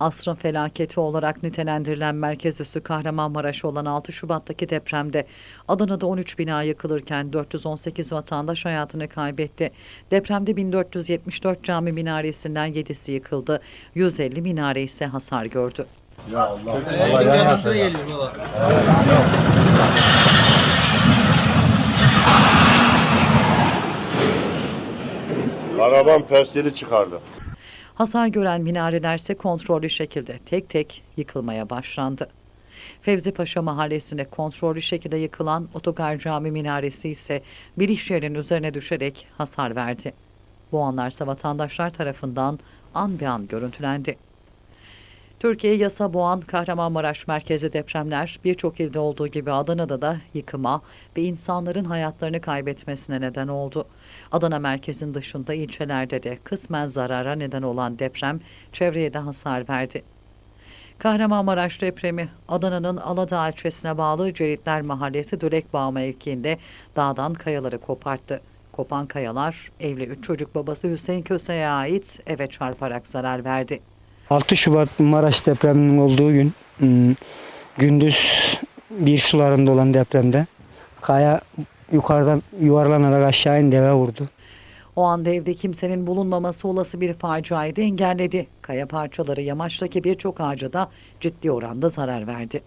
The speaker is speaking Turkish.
Asrın felaketi olarak nitelendirilen merkez üssü Kahramanmaraş olan 6 Şubat'taki depremde Adana'da 13 bina yıkılırken 418 vatandaş hayatını kaybetti. Depremde 1474 cami minaresinden 7'si yıkıldı. 150 minare ise hasar gördü. Allah ya. Araban persleri çıkardı. Hasar gören minareler ise kontrollü şekilde tek tek yıkılmaya başlandı. Fevzi Paşa mahallesinde kontrollü şekilde yıkılan otogar cami minaresi ise bir iş yerinin üzerine düşerek hasar verdi. Bu anlarsa vatandaşlar tarafından an bir an görüntülendi. Türkiye yasa boğan Kahramanmaraş merkezi depremler birçok ilde olduğu gibi Adana'da da yıkıma ve insanların hayatlarını kaybetmesine neden oldu. Adana merkezin dışında ilçelerde de kısmen zarara neden olan deprem çevreye de hasar verdi. Kahramanmaraş depremi Adana'nın Aladağ ilçesine bağlı Ceritler Mahallesi Dölekbağ mevkiinde dağdan kayaları koparttı. Kopan kayalar evli üç çocuk babası Hüseyin Köse'ye ait eve çarparak zarar verdi. 6 Şubat Maraş depreminin olduğu gün hmm, gündüz bir sularında olan depremde kaya yukarıdan yuvarlanarak aşağı indi eve vurdu. O anda evde kimsenin bulunmaması olası bir faciayı da engelledi. Kaya parçaları yamaçtaki birçok ağaca da ciddi oranda zarar verdi.